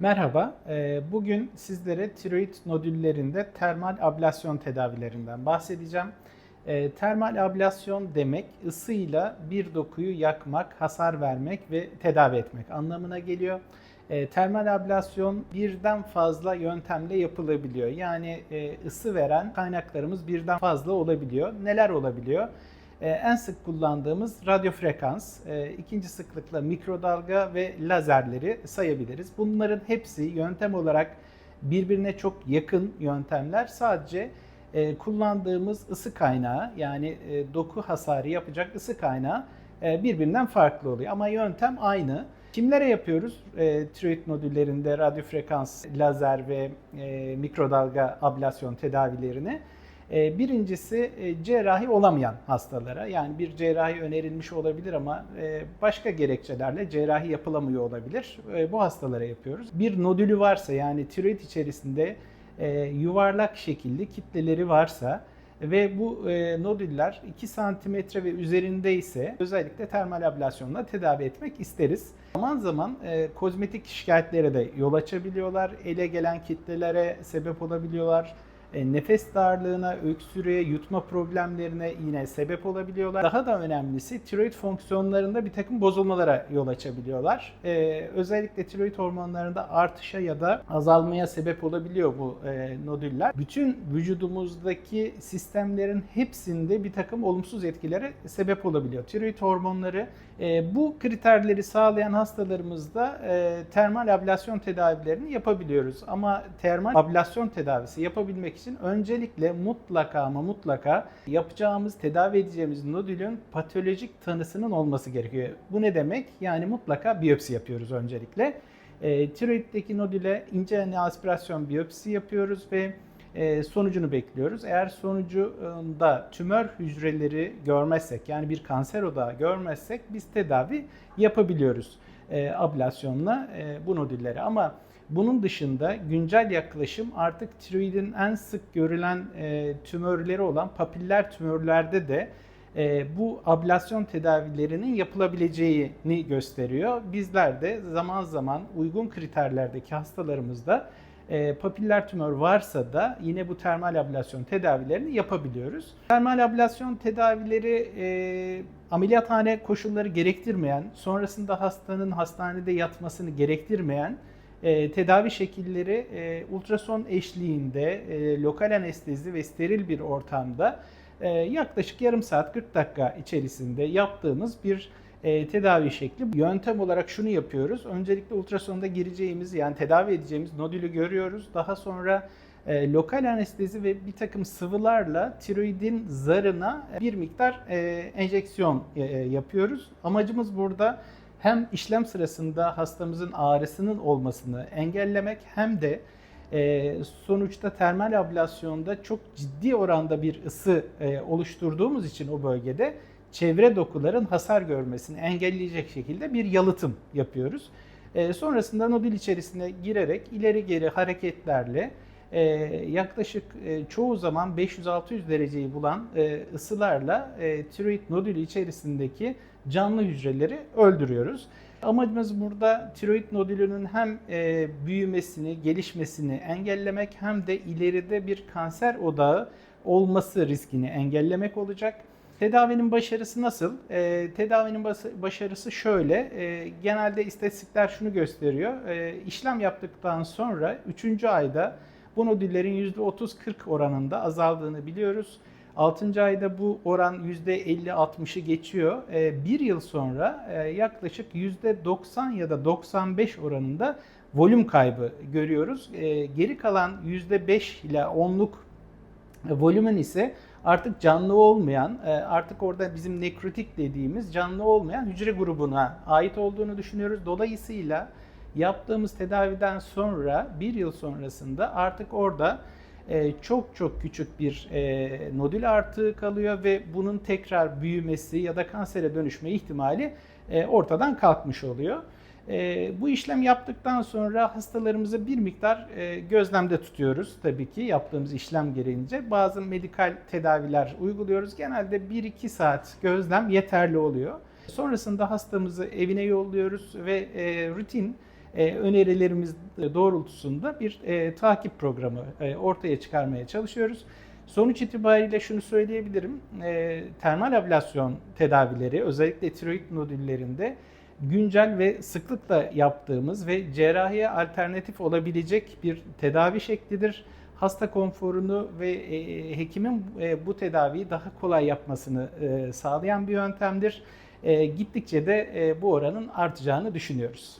Merhaba, e, bugün sizlere tiroid nodüllerinde termal ablasyon tedavilerinden bahsedeceğim. E, Termal ablasyon demek ısıyla bir dokuyu yakmak, hasar vermek ve tedavi etmek anlamına geliyor. E, Termal ablasyon birden fazla yöntemle yapılabiliyor. Yani e, ısı veren kaynaklarımız birden fazla olabiliyor. Neler olabiliyor? Ee, en sık kullandığımız radyo frekans, e, ikinci sıklıkla mikrodalga ve lazerleri sayabiliriz. Bunların hepsi yöntem olarak birbirine çok yakın yöntemler. Sadece e, kullandığımız ısı kaynağı yani e, doku hasarı yapacak ısı kaynağı birbirinden farklı oluyor. Ama yöntem aynı. Kimlere yapıyoruz e, tiroid nodüllerinde radyo frekans, lazer ve e, mikrodalga ablasyon tedavilerini? E, birincisi e, cerrahi olamayan hastalara yani bir cerrahi önerilmiş olabilir ama e, başka gerekçelerle cerrahi yapılamıyor olabilir. Bu hastalara yapıyoruz. Bir nodülü varsa yani tiroid içerisinde yuvarlak şekilli kitleleri varsa ve bu nodüller 2 santimetre ve üzerinde ise özellikle termal ablasyonla tedavi etmek isteriz. Zaman zaman kozmetik şikayetlere de yol açabiliyorlar. Ele gelen kitlelere sebep olabiliyorlar e, nefes darlığına, öksürüğe, yutma problemlerine yine sebep olabiliyorlar. Daha da önemlisi tiroid fonksiyonlarında bir takım bozulmalara yol açabiliyorlar. Ee, özellikle tiroid hormonlarında artışa ya da azalmaya sebep olabiliyor bu e, nodüller. Bütün vücudumuzdaki sistemlerin hepsinde bir takım olumsuz etkilere sebep olabiliyor. Tiroid hormonları e, bu kriterleri sağlayan hastalarımızda e, termal ablasyon tedavilerini yapabiliyoruz. Ama termal ablasyon tedavisi yapabilmek için öncelikle mutlaka ama mutlaka yapacağımız, tedavi edeceğimiz nodülün patolojik tanısının olması gerekiyor. Bu ne demek? Yani mutlaka biyopsi yapıyoruz öncelikle. E, tiroiddeki nodüle ince aspirasyon biyopsi yapıyoruz ve e, sonucunu bekliyoruz. Eğer sonucunda tümör hücreleri görmezsek yani bir kanser odağı görmezsek biz tedavi yapabiliyoruz e, ablasyonla e, bu nodülleri. Ama bunun dışında güncel yaklaşım artık tiroidin en sık görülen e, tümörleri olan papiller tümörlerde de e, bu ablasyon tedavilerinin yapılabileceğini gösteriyor. Bizler de zaman zaman uygun kriterlerdeki hastalarımızda e, papiller tümör varsa da yine bu termal ablasyon tedavilerini yapabiliyoruz. Termal ablasyon tedavileri e, ameliyathane koşulları gerektirmeyen, sonrasında hastanın hastanede yatmasını gerektirmeyen e, tedavi şekilleri e, ultrason eşliğinde e, lokal anestezi ve steril bir ortamda e, yaklaşık yarım saat 40 dakika içerisinde yaptığımız bir e, tedavi şekli. Yöntem olarak şunu yapıyoruz. Öncelikle ultrasonda gireceğimiz yani tedavi edeceğimiz nodülü görüyoruz. Daha sonra e, lokal anestezi ve bir takım sıvılarla tiroidin zarına bir miktar e, enjeksiyon e, yapıyoruz. Amacımız burada hem işlem sırasında hastamızın ağrısının olmasını engellemek hem de e, sonuçta termal ablasyonda çok ciddi oranda bir ısı e, oluşturduğumuz için o bölgede çevre dokuların hasar görmesini engelleyecek şekilde bir yalıtım yapıyoruz. E, sonrasında nodül içerisine girerek ileri geri hareketlerle e, yaklaşık e, çoğu zaman 500-600 dereceyi bulan e, ısılarla e, tiroid nodülü içerisindeki canlı hücreleri öldürüyoruz. Amacımız burada tiroid nodülünün hem e, büyümesini, gelişmesini engellemek hem de ileride bir kanser odağı olması riskini engellemek olacak. Tedavinin başarısı nasıl? E, tedavinin başarısı şöyle. E, genelde istatistikler şunu gösteriyor. E, işlem yaptıktan sonra 3. ayda bu nodüllerin %30-40 oranında azaldığını biliyoruz. 6. ayda bu oran %50-60'ı geçiyor. E, bir yıl sonra e, yaklaşık %90 ya da 95 oranında volüm kaybı görüyoruz. E, geri kalan %5 ile 10'luk volümün ise artık canlı olmayan, e, artık orada bizim nekrotik dediğimiz canlı olmayan hücre grubuna ait olduğunu düşünüyoruz. Dolayısıyla yaptığımız tedaviden sonra bir yıl sonrasında artık orada e, çok çok küçük bir e, nodül artığı kalıyor ve bunun tekrar büyümesi ya da kansere dönüşme ihtimali ortadan kalkmış oluyor. E, bu işlem yaptıktan sonra hastalarımızı bir miktar e, gözlemde tutuyoruz tabii ki yaptığımız işlem gereğince. Bazı medikal tedaviler uyguluyoruz. Genelde 1-2 saat gözlem yeterli oluyor. Sonrasında hastamızı evine yolluyoruz ve e, rutin e, önerilerimiz doğrultusunda bir e, takip programı e, ortaya çıkarmaya çalışıyoruz. Sonuç itibariyle şunu söyleyebilirim. E, termal ablasyon tedavileri özellikle tiroid nodüllerinde güncel ve sıklıkla yaptığımız ve cerrahiye alternatif olabilecek bir tedavi şeklidir. Hasta konforunu ve e, hekimin e, bu tedaviyi daha kolay yapmasını e, sağlayan bir yöntemdir. Gittikçe de bu oranın artacağını düşünüyoruz.